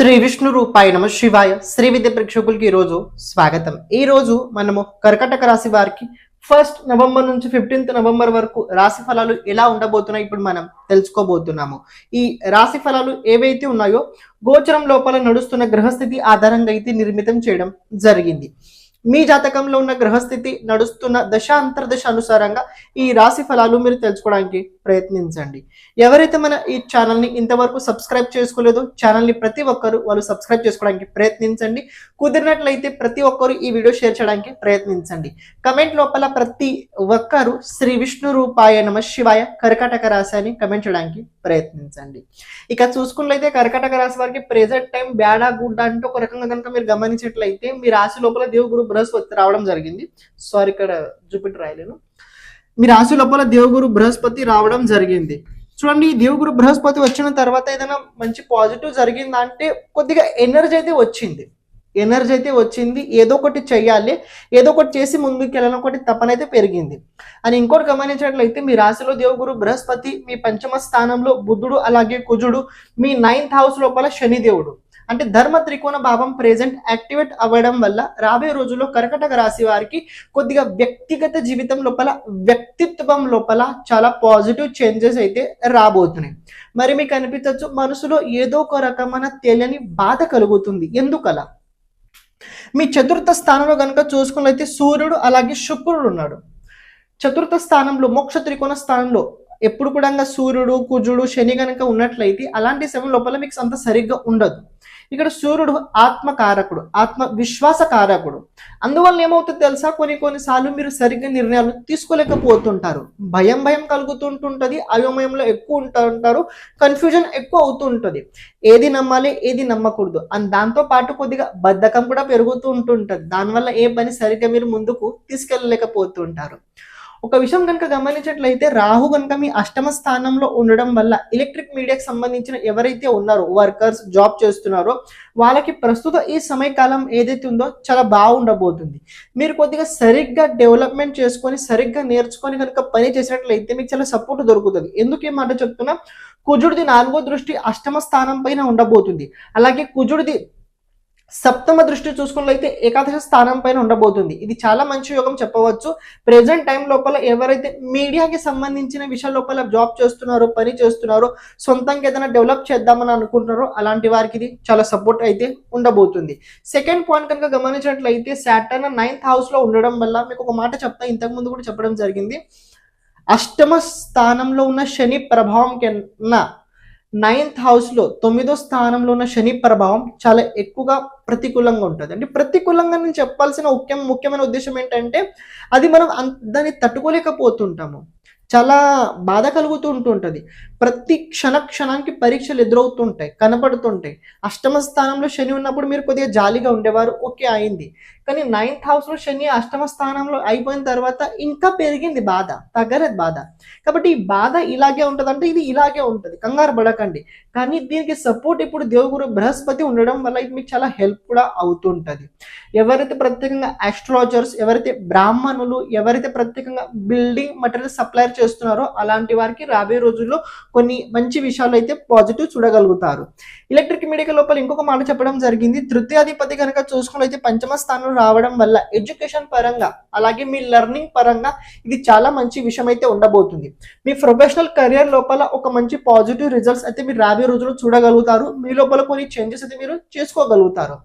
శ్రీ విష్ణు రూపాయ నమ శివాయ. శ్రీ విద్య ప్రేక్షకులకి ఈరోజు స్వాగతం. ఈ రోజు మనము కర్కటక రాశి వారికి ఫస్ట్ నవంబర్ నుంచి ఫిఫ్టీన్త్ నవంబర్ వరకు రాశి ఫలాలు ఎలా ఉండబోతున్నాయి ఇప్పుడు మనం తెలుసుకోబోతున్నాము. ఈ రాశి ఫలాలు ఏవైతే ఉన్నాయో గోచరం లోపల నడుస్తున్న గ్రహస్థితి ఆధారంగా అయితే నిర్మితం చేయడం జరిగింది. మీ జాతకంలో ఉన్న గ్రహస్థితి నడుస్తున్న దశ అంతర్దశ అనుసారంగా ఈ రాశి ఫలాలు మీరు తెలుసుకోవడానికి ప్రయత్నించండి. ఎవరైతే మన ఈ ఛానల్ని ఇంతవరకు సబ్స్క్రైబ్ చేసుకోలేదో ఛానల్ని ప్రతి ఒక్కరు వాళ్ళు సబ్స్క్రైబ్ చేసుకోవడానికి ప్రయత్నించండి. కుదిరినట్లయితే ప్రతి ఒక్కరు ఈ వీడియో షేర్ చేయడానికి ప్రయత్నించండి. కమెంట్ లోపల ప్రతి ఒక్కరు శ్రీ విష్ణు రూపాయ నమ శివాయ కర్కాటక రాశి అని కమెంట్ చేయడానికి ప్రయత్నించండి. ఇక చూసుకున్నట్లయితే కర్కాటక రాశి వారికి ప్రెజెంట్ టైం బ్యాడా గుడ్ అంటే ఒక రకంగా కనుక మీరు గమనించినట్లయితే మీ రాశి లోపల దేవుగురు బృహస్పతి రావడం జరిగింది. సారీ ఇక్కడ జూపిటర్ రాయలేను మీ రాశి లోపల దేవగురు బృహస్పతి రావడం జరిగింది. చూడండి ఈ దేవగురు బృహస్పతి వచ్చిన తర్వాత ఏదైనా మంచి పాజిటివ్ జరిగిందా అంటే కొద్దిగా ఎనర్జీ అయితే వచ్చింది. ఎనర్జీ అయితే వచ్చింది. ఏదో ఒకటి చేయాలి ఏదో ఒకటి చేసి ముందుకు వెళ్ళాలని ఒకటి తపన అయితే పెరిగింది. అని ఇంకోటి గమనించినట్లయితే మీ రాశిలో దేవగురు బృహస్పతి మీ పంచమ స్థానంలో బుద్ధుడు అలాగే కుజుడు మీ నైన్త్ హౌస్ లోపల శనిదేవుడు అంటే ధర్మ త్రికోణ భావం ప్రెజెంట్ యాక్టివేట్ అవ్వడం వల్ల రాబోయే రోజుల్లో కర్కటక రాశి వారికి కొద్దిగా వ్యక్తిగత జీవితం లోపల వ్యక్తిత్వం లోపల చాలా పాజిటివ్ చేంజెస్ అయితే రాబోతున్నాయి. మరి మీకు అనిపించవచ్చు మనసులో ఏదో ఒక రకమైన తెలియని బాధ కలుగుతుంది. ఎందుకలా? మీ చతుర్థ స్థానంలో కనుక చూసుకున్నట్లయితే సూర్యుడు అలాగే శుక్రుడు ఉన్నాడు. చతుర్థ స్థానంలో మోక్ష త్రికోణ స్థానంలో ఎప్పుడు కూడా సూర్యుడు కుజుడు శని కనుక ఉన్నట్లయితే అలాంటి సెవెన్ లోపల మీకు అంత సరిగ్గా ఉండదు. ఇక్కడ సూర్యుడు ఆత్మకారకుడు ఆత్మ విశ్వాస కారకుడు అందువల్ల ఏమవుతుంది తెలుసా? కొన్ని కొన్నిసార్లు మీరు సరిగ్గా నిర్ణయాలు తీసుకోలేకపోతుంటారు. భయం భయం కలుగుతుంటుంటుంది అయోమయంలో ఎక్కువ ఉంటా ఉంటారు కన్ఫ్యూజన్ ఎక్కువ అవుతుంటుంది. ఏది నమ్మాలి ఏది నమ్మకూడదు. అండ్ దాంతో పాటు కొద్దిగా బద్ధకం కూడా పెరుగుతూ ఉంటుంటది దానివల్ల ఏ పని సరిగ్గా మీరు ముందుకు తీసుకెళ్ళలేకపోతుంటారు. ఒక విషయం కనుక గమనించినట్లయితే రాహు కనుక మీ అష్టమ స్థానంలో ఉండడం వల్ల ఎలక్ట్రిక్ మీడియాకి సంబంధించిన ఎవరైతే ఉన్నారో వర్కర్స్ జాబ్ చేస్తున్నారో వాళ్ళకి ప్రస్తుత ఈ సమయకాలం ఏదైతే ఉందో చాలా బాగుండబోతుంది. మీరు కొద్దిగా సరిగ్గా డెవలప్మెంట్ చేసుకొని సరిగ్గా నేర్చుకొని కనుక పని చేసినట్లయితే మీకు చాలా సపోర్ట్ దొరుకుతుంది. ఎందుకు ఈ మాట చెప్తున్నా? కుజుడిది నాలుగో దృష్టి అష్టమ స్థానం పైన ఉండబోతుంది. అలాగే కుజుడిది సప్తమ దృష్టి చూసుకున్నట్లయితే ఏకాదశ స్థానం పైన ఉండబోతుంది. ఇది చాలా మంచి యోగం చెప్పవచ్చు. ప్రెసెంట్ టైం లోపల ఎవరైతే మీడియాకి సంబంధించిన విషయాల లోపల జాబ్ చేస్తున్నారో పని చేస్తున్నారో సొంతంగా ఏదైనా డెవలప్ చేద్దామని అనుకుంటున్నారో అలాంటి వారికి ఇది చాలా సపోర్ట్ అయితే ఉండబోతుంది. సెకండ్ పాయింట్ కనుక గమనించినట్లయితే సాటర్న్ నైన్త్ హౌస్లో ఉండడం వల్ల మీకు ఒక మాట చెప్తా ఇంతకుముందు కూడా చెప్పడం జరిగింది. అష్టమ స్థానంలో ఉన్న శని ప్రభావం కన్నా నైన్త్ హౌస్లో తొమ్మిదో స్థానంలో ఉన్న శని ప్రభావం చాలా ఎక్కువగా ప్రతికూలంగా ఉంటుంది. అంటే ప్రతికూలంగా నేను చెప్పాల్సిన ముఖ్యం ముఖ్యమైన ఉద్దేశం ఏంటంటే అది మనం దాన్ని తట్టుకోలేకపోతుంటాము. చాలా బాధ కలుగుతూ ఉంటుంటుంది ప్రతి క్షణ క్షణానికి పరీక్షలు ఎదురవుతుంటాయి కనపడుతుంటాయి. అష్టమ స్థానంలో శని ఉన్నప్పుడు మీరు కొద్దిగా జాలీగా ఉండేవారు ఓకే అయింది. కానీ నైన్త్ హౌస్లో శని అష్టమ స్థానంలో అయిపోయిన తర్వాత ఇంకా పెరిగింది బాధ తగ్గలేదు బాధ. కాబట్టి ఈ బాధ ఇలాగే ఉంటుంది అంటే ఇది ఇలాగే ఉంటుంది. కంగారు పడకండి. కానీ దీనికి సపోర్ట్ ఇప్పుడు దేవుగురు బృహస్పతి ఉండడం వల్ల ఇది మీకు చాలా హెల్ప్ కూడా అవుతుంటుంది. ఎవరైతే ప్రత్యేకంగా ఆస్ట్రాలజర్స్ ఎవరైతే బ్రాహ్మణులు ఎవరైతే ప్రత్యేకంగా బిల్డింగ్ మెటీరియల్ సప్లైర్ చేస్తున్నారో అలాంటి వారికి రాబోయే రోజుల్లో కొన్ని మంచి విషయాలు అయితే పాజిటివ్ చూడగలుగుతారు. ఎలక్ట్రిక్ మీడియా లోపల ఇంకొక మాట చెప్పడం జరిగింది. తృతీయాధిపతి కనుక చూసుకున్నైతే పంచమ స్థానం రావడం వల్ల ఎడ్యుకేషన్ పరంగా అలాగే మీ లెర్నింగ్ పరంగా ఇది చాలా మంచి విషయం అయితే ఉండబోతుంది. మీ ప్రొఫెషనల్ కెరియర్ లోపల ఒక మంచి పాజిటివ్ రిజల్ట్స్ అయితే మీరు రాబోయే రోజుల్లో చూడగలుగుతారు. మీ లోపల కొన్ని చేంజెస్ అయితే మీరు చేసుకోగలుగుతారు.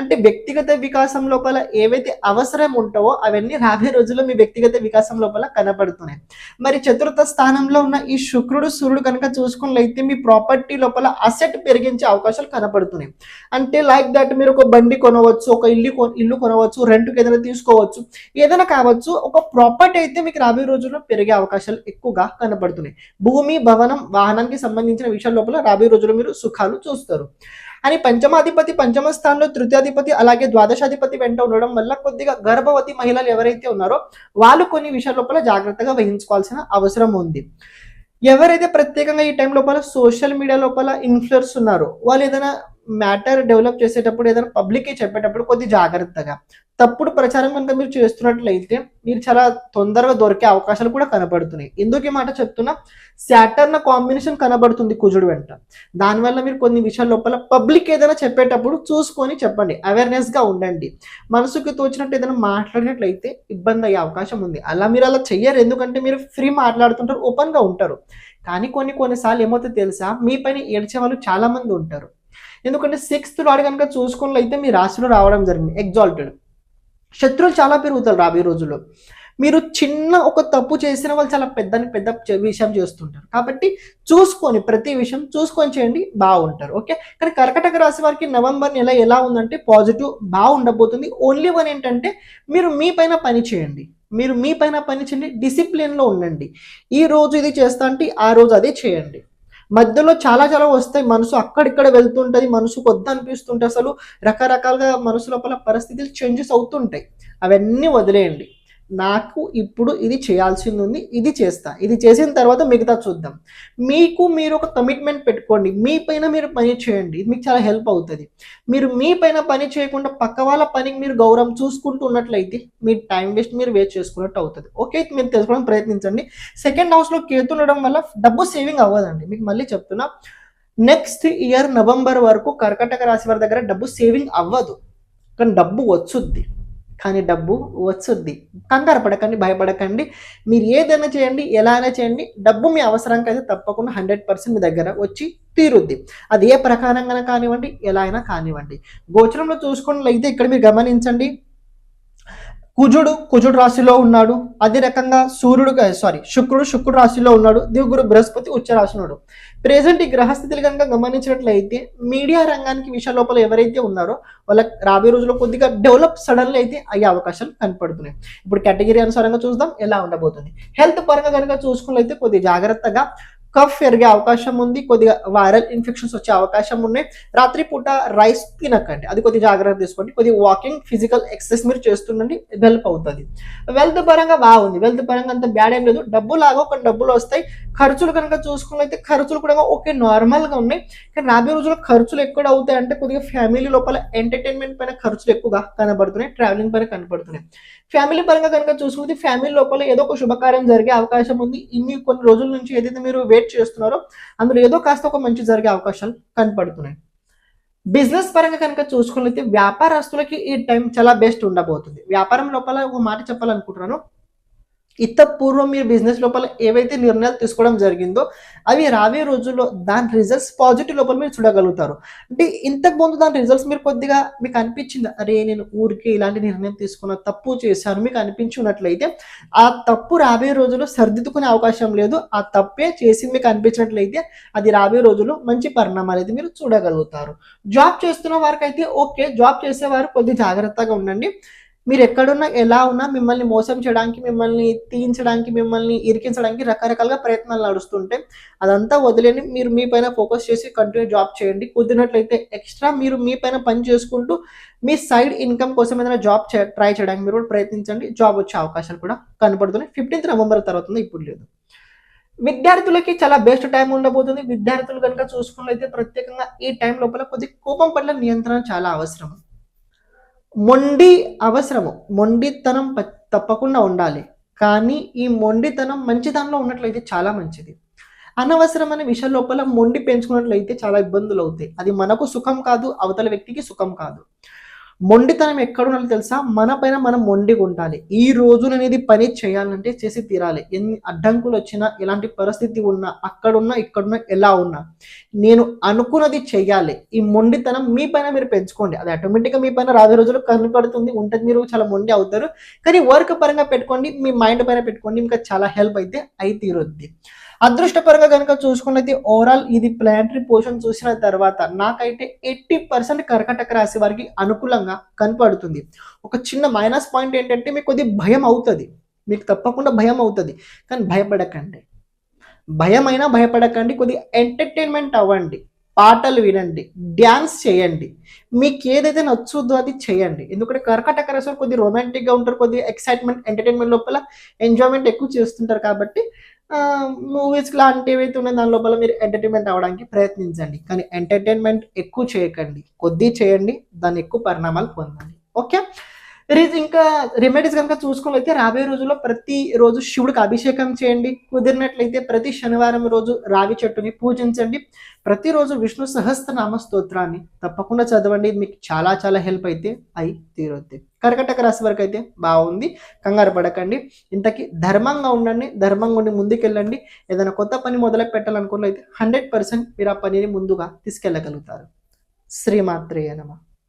అంటే వ్యక్తిగత వికాసం లోపల ఏవైతే అవసరం ఉంటావో అవన్నీ రాబోయే రోజుల్లో మీ వ్యక్తిగత వికాసం లోపల కనబడుతున్నాయి మరి చతుర్థ స్థానంలో ఉన్న ఈ శుక్రుడు సూర్యుడు కనుక చూసుకున్నట్లయితే మీ ప్రాపర్టీ లోపల అసెట్ పెరిగించే అవకాశాలు కనపడుతున్నాయి. అంటే లైక్ దట్ మీరు ఒక బండి కొనవచ్చు ఒక ఇల్లు కొ- ఇల్లు కొనవచ్చు రెంట్కి ఏదైనా తీసుకోవచ్చు ఏదైనా కావచ్చు ఒక ప్రాపర్టీ అయితే మీకు రాబోయే రోజుల్లో పెరిగే అవకాశాలు ఎక్కువగా కనపడుతున్నాయి. భూమి భవనం వాహనానికి సంబంధించిన విషయాల లోపల రాబోయే రోజుల్లో మీరు సుఖాలు చూస్తారు. అని పంచమాధిపతి పంచమ స్థానంలో తృతీయాధిపతి అలాగే ద్వాదశాధిపతి వెంట ఉండడం వల్ల కొద్దిగా గర్భవతి మహిళలు ఎవరైతే ఉన్నారో వాళ్ళు కొన్ని విషయాల లోపల జాగ్రత్తగా వహించుకోవాల్సిన అవసరం ఉంది. ఎవరైతే ప్రత్యేకంగా ఈ టైం లోపల సోషల్ మీడియా లోపల ఇన్ఫ్లుయర్స్ ఉన్నారో వాళ్ళు ఏదైనా మ్యాటర్ డెవలప్ చేసేటప్పుడు ఏదైనా పబ్లిక్కి చెప్పేటప్పుడు కొద్ది జాగ్రత్తగా. తప్పుడు ప్రచారం కనుక మీరు చేస్తున్నట్లయితే మీరు చాలా తొందరగా దొరికే అవకాశాలు కూడా కనబడుతున్నాయి. ఎందుకు ఈ మాట చెప్తున్నా? శాటర్న కాంబినేషన్ కనబడుతుంది కుజుడు వెంట. దానివల్ల మీరు కొన్ని విషయాల లోపల పబ్లిక్ ఏదైనా చెప్పేటప్పుడు చూసుకొని చెప్పండి. అవేర్నెస్గా ఉండండి. మనసుకి తోచినట్టు ఏదైనా మాట్లాడినట్లయితే ఇబ్బంది అయ్యే అవకాశం ఉంది. అలా మీరు అలా చెయ్యరు. ఎందుకంటే మీరు ఫ్రీ మాట్లాడుతుంటారు ఓపెన్గా ఉంటారు. కానీ కొన్ని కొన్నిసార్లు ఏమవుతుందో తెలుసా? మీ పైన ఏడ్చే వాళ్ళు చాలామంది ఉంటారు. ఎందుకంటే సిక్స్త్ లాడ్ కనుక చూసుకున్నట్లయితే మీ రాశిలో రావడం జరిగింది. ఎగ్జాల్టెడ్ శత్రువులు చాలా పెరుగుతారు రాబోయే రోజుల్లో. మీరు చిన్న ఒక తప్పు చేసిన వాళ్ళు చాలా పెద్దని పెద్ద విషయం చేస్తుంటారు. కాబట్టి చూసుకొని ప్రతి విషయం చూసుకొని చేయండి బాగుంటారు. ఓకే? కానీ కర్కటక రాశి వారికి నవంబర్ నెల ఎలా ఉందంటే పాజిటివ్ బాగుండబోతుంది ఓన్లీ వన్ ఏంటంటే మీరు మీ పైన పని చేయండి. మీరు మీ పైన పని చేయండి డిసిప్లిన్లో ఉండండి. ఈ రోజు ఇది చేస్తా అంటే ఆ రోజు అదే చేయండి. మధ్యలో చాలా చాలా వస్తాయి. మనసు అక్కడిక్కడ వెళ్తుంటుంది మనసు కొద్ది అనిపిస్తుంటే అసలు రకరకాలుగా మనసు లోపల పరిస్థితులు చేంజెస్ అవుతుంటాయి. అవన్నీ వదిలేయండి. నాకు ఇప్పుడు ఇది చేయాల్సింది ఉంది ఇది చేస్తా. ఇది చేసిన తర్వాత మిగతా చూద్దాం. మీకు మీరు ఒక కమిట్మెంట్ పెట్టుకోండి. మీ పైన మీరు పని చేయండి. ఇది మీకు చాలా హెల్ప్ అవుతుంది. మీరు మీ పైన పని చేయకుండా పక్క వాళ్ళ పనికి మీరు గౌరవం చూసుకుంటూ ఉన్నట్లయితే మీ టైం వేస్ట్ మీరు వేస్ట్ చేసుకున్నట్టు అవుతుంది. ఓకే ఇది మీరు తెలుసుకోవడం ప్రయత్నించండి. సెకండ్ హౌస్లో కేతు ఉండడం వల్ల డబ్బు సేవింగ్ అవ్వదండి. మీకు మళ్ళీ చెప్తున్నా నెక్స్ట్ ఇయర్ నవంబర్ వరకు కర్కటక రాశి వారి దగ్గర డబ్బు సేవింగ్ అవ్వదు. కానీ డబ్బు వచ్చుద్ది. కానీ డబ్బు వచ్చుద్ది. కంగారు పడకండి భయపడకండి. మీరు ఏదైనా చేయండి ఎలా అయినా చేయండి. డబ్బు మీ అవసరానికి అయితే తప్పకుండా హండ్రెడ్ పర్సెంట్ మీ దగ్గర వచ్చి తీరుద్ది. అది ఏ ప్రకారంగా కానివ్వండి ఎలా అయినా కానివ్వండి. గోచరంలో చూసుకున్నట్లయితే ఇక్కడ మీరు గమనించండి. కుజుడు కుజుడు రాశిలో ఉన్నాడు. అదే రకంగా సూర్యుడు సారీ శుక్రుడు శుక్రుడు రాశిలో ఉన్నాడు. దిగురు బృహస్పతి ఉచ్చ రాశి ఉన్నాడు ప్రెసెంట్ ఈ గ్రహస్థితులు కనుక గమనించినట్లయితే మీడియా రంగానికి విషయ లోపల ఎవరైతే ఉన్నారో వాళ్ళకి రాబోయే రోజుల్లో కొద్దిగా డెవలప్ సడన్లీ అయితే అయ్యే అవకాశాలు కనపడుతున్నాయి. ఇప్పుడు కేటగిరీ అనుసారంగా చూద్దాం ఎలా ఉండబోతుంది. హెల్త్ పరంగా కనుక చూసుకున్నట్లయితే కొద్దిగా జాగ్రత్తగా కఫ్ పెరిగే అవకాశం ఉంది కొద్దిగా వైరల్ ఇన్ఫెక్షన్స్ వచ్చే అవకాశం ఉన్నాయి. రాత్రి పూట రైస్ తినకండి. అది కొద్దిగా జాగ్రత్త తీసుకోండి. కొద్దిగా వాకింగ్ ఫిజికల్ ఎక్సర్సైజ్ మీరు చేస్తుండండి. హెల్ప్ అవుతుంది. వెల్త్ పరంగా బాగుంది వెల్త్ పరంగా అంత బ్యాడ్ ఏం లేదు. డబ్బు లాగా కొన్ని డబ్బులు వస్తాయి. ఖర్చులు కనుక చూసుకున్నైతే ఖర్చులు కూడా ఓకే నార్మల్గా ఉన్నాయి. కానీ రాబోయే రోజుల్లో ఖర్చులు ఎక్కడ అవుతాయి అంటే కొద్దిగా ఫ్యామిలీ లోపల ఎంటర్టైన్మెంట్ పైన ఖర్చులు ఎక్కువగా కనబడుతున్నాయి. ట్రావెలింగ్ పైన కనబడుతున్నాయి. ఫ్యామిలీ పరంగా కనుక చూసుకుంటే ఫ్యామిలీ లోపల ఏదో ఒక శుభకార్యం జరిగే అవకాశం ఉంది. ఇన్ని కొన్ని రోజుల నుంచి ఏదైతే మీరు వెయిట్ చేస్తున్నారో అందులో ఏదో కాస్త ఒక మంచి జరిగే అవకాశాలు కనపడుతున్నాయి. బిజినెస్ పరంగా కనుక చూసుకున్నైతే వ్యాపారస్తులకి ఈ టైం చాలా బెస్ట్ ఉండబోతుంది. వ్యాపారం లోపల ఒక మాట చెప్పాలనుకుంటున్నాను. ఇంత పూర్వం మీరు బిజినెస్ లోపల ఏవైతే నిర్ణయాలు తీసుకోవడం జరిగిందో అవి రాబోయే రోజుల్లో దాని రిజల్ట్స్ పాజిటివ్ లోపల మీరు చూడగలుగుతారు. అంటే ఇంతకు ముందు దాని రిజల్ట్స్ మీరు కొద్దిగా మీకు అనిపించింది అరే నేను ఊరికి ఇలాంటి నిర్ణయం తీసుకున్న తప్పు చేశాను మీకు అనిపించి ఉన్నట్లయితే ఆ తప్పు రాబోయే రోజుల్లో సర్దిద్దుకునే అవకాశం లేదు ఆ తప్పే చేసి మీకు అనిపించినట్లయితే అది రాబోయే రోజుల్లో మంచి పరిణామాలు అయితే మీరు చూడగలుగుతారు. జాబ్ చేస్తున్న వారికి అయితే ఓకే జాబ్ చేసేవారు కొద్ది జాగ్రత్తగా ఉండండి. మీరు ఎక్కడున్నా ఎలా ఉన్నా మిమ్మల్ని మోసం చేయడానికి మిమ్మల్ని తీయించడానికి మిమ్మల్ని ఇరికించడానికి రకరకాలుగా ప్రయత్నాలు నడుస్తుంటే అదంతా వదిలేని మీరు మీ పైన ఫోకస్ చేసి కంటిన్యూ జాబ్ చేయండి. కుదిరినట్లయితే ఎక్స్ట్రా మీరు మీ పైన పని చేసుకుంటూ మీ సైడ్ ఇన్కమ్ కోసం ఏదైనా జాబ్ ట్రై చేయడానికి మీరు కూడా ప్రయత్నించండి. జాబ్ వచ్చే అవకాశాలు కూడా కనపడుతున్నాయి ఫిఫ్టీన్త్ నవంబర్ తర్వాత ఇప్పుడు లేదు. విద్యార్థులకి చాలా బెస్ట్ టైం ఉండబోతుంది. విద్యార్థులు కనుక చూసుకున్నట్లయితే ప్రత్యేకంగా ఈ టైం లోపల కొద్ది కోపం పట్ల నియంత్రణ చాలా అవసరం. మొండి అవసరము. మొండితనం తప్పకుండా ఉండాలి. కానీ ఈ మొండితనం మంచి దానిలో ఉన్నట్లయితే చాలా మంచిది. అనవసరమైన విషయం లోపల మొండి పెంచుకున్నట్లయితే చాలా ఇబ్బందులు అవుతాయి అది మనకు సుఖం కాదు అవతల వ్యక్తికి సుఖం కాదు. మొండితనం ఎక్కడున్నది తెలుసా? మన పైన మనం మొండిగా ఉండాలి ఈ రోజు నేను ఇది పని చేయాలంటే చేసి తీరాలి. ఎన్ని అడ్డంకులు వచ్చినా ఎలాంటి పరిస్థితి ఉన్నా అక్కడున్నా ఇక్కడున్నా ఎలా ఉన్నా నేను అనుకున్నది చేయాలి ఈ మొండితనం మీ పైన మీరు పెంచుకోండి. అది ఆటోమేటిక్గా మీ పైన రాబోయే రోజుల్లో కనపడుతుంది. ఉంటుంది. మీరు చాలా మొండి అవుతారు. కానీ వర్క్ పరంగా పెట్టుకోండి. మీ మైండ్ పైన పెట్టుకోండి. ఇంకా చాలా హెల్ప్ అయితే అయి తీరుద్ది. అదృష్టపరంగా కనుక చూసుకున్నది ఓవరాల్ ఇది ప్లానటరీ పోషన్ చూసిన తర్వాత నాకైతే ఎయిటీ పర్సెంట్ కర్కటక రాశి వారికి అనుకూలంగా కనపడుతుంది. ఒక చిన్న మైనస్ పాయింట్ ఏంటంటే మీకు కొద్ది భయం అవుతుంది. మీకు తప్పకుండా భయం అవుతుంది. కానీ భయపడకండి. భయమైనా భయపడకండి. కొద్దిగా ఎంటర్టైన్మెంట్ అవ్వండి. పాటలు వినండి. డ్యాన్స్ చేయండి. మీకు ఏదైతే నచ్చుద్దో అది చేయండి. ఎందుకంటే కర్కటక రాశి కొద్ది కొద్దిగా రొమాంటిక్గా ఉంటారు. కొద్దిగా ఎక్సైట్మెంట్ ఎంటర్టైన్మెంట్ లోపల ఎంజాయ్మెంట్ ఎక్కువ చేస్తుంటారు కాబట్టి మూవీస్ లాంటివి అయితే ఉన్నాయి దాని లోపల మీరు ఎంటర్టైన్మెంట్ అవ్వడానికి ప్రయత్నించండి. కానీ ఎంటర్టైన్మెంట్ ఎక్కువ చేయకండి. కొద్ది చేయండి దాన్ని ఎక్కువ పరిణామాలు పొందండి. ఓకే? రీజ్ ఇంకా రెమెడీస్ కనుక చూసుకున్నట్లయితే రాబోయే రోజుల్లో ప్రతి రోజు శివుడికి అభిషేకం చేయండి. కుదిరినట్లయితే ప్రతి శనివారం రోజు రావి చెట్టుని పూజించండి. ప్రతిరోజు విష్ణు సహస్రనామ స్తోత్రాన్ని తప్పకుండా చదవండి. మీకు చాలా చాలా హెల్ప్ అయితే అయి తీరుద్ది. కర్కటక రాశి వరకు అయితే బాగుంది. కంగారు పడకండి. ఇంతకీ ధర్మంగా ఉండండి. ధర్మంగా ఉండి ముందుకెళ్ళండి. ఏదైనా కొత్త పని మొదలు పెట్టాలనుకున్నట్లయితే హండ్రెడ్ పర్సెంట్ మీరు ఆ పనిని ముందుగా తీసుకెళ్ళగలుగుతారు. శ్రీమాత్రేయ నమ.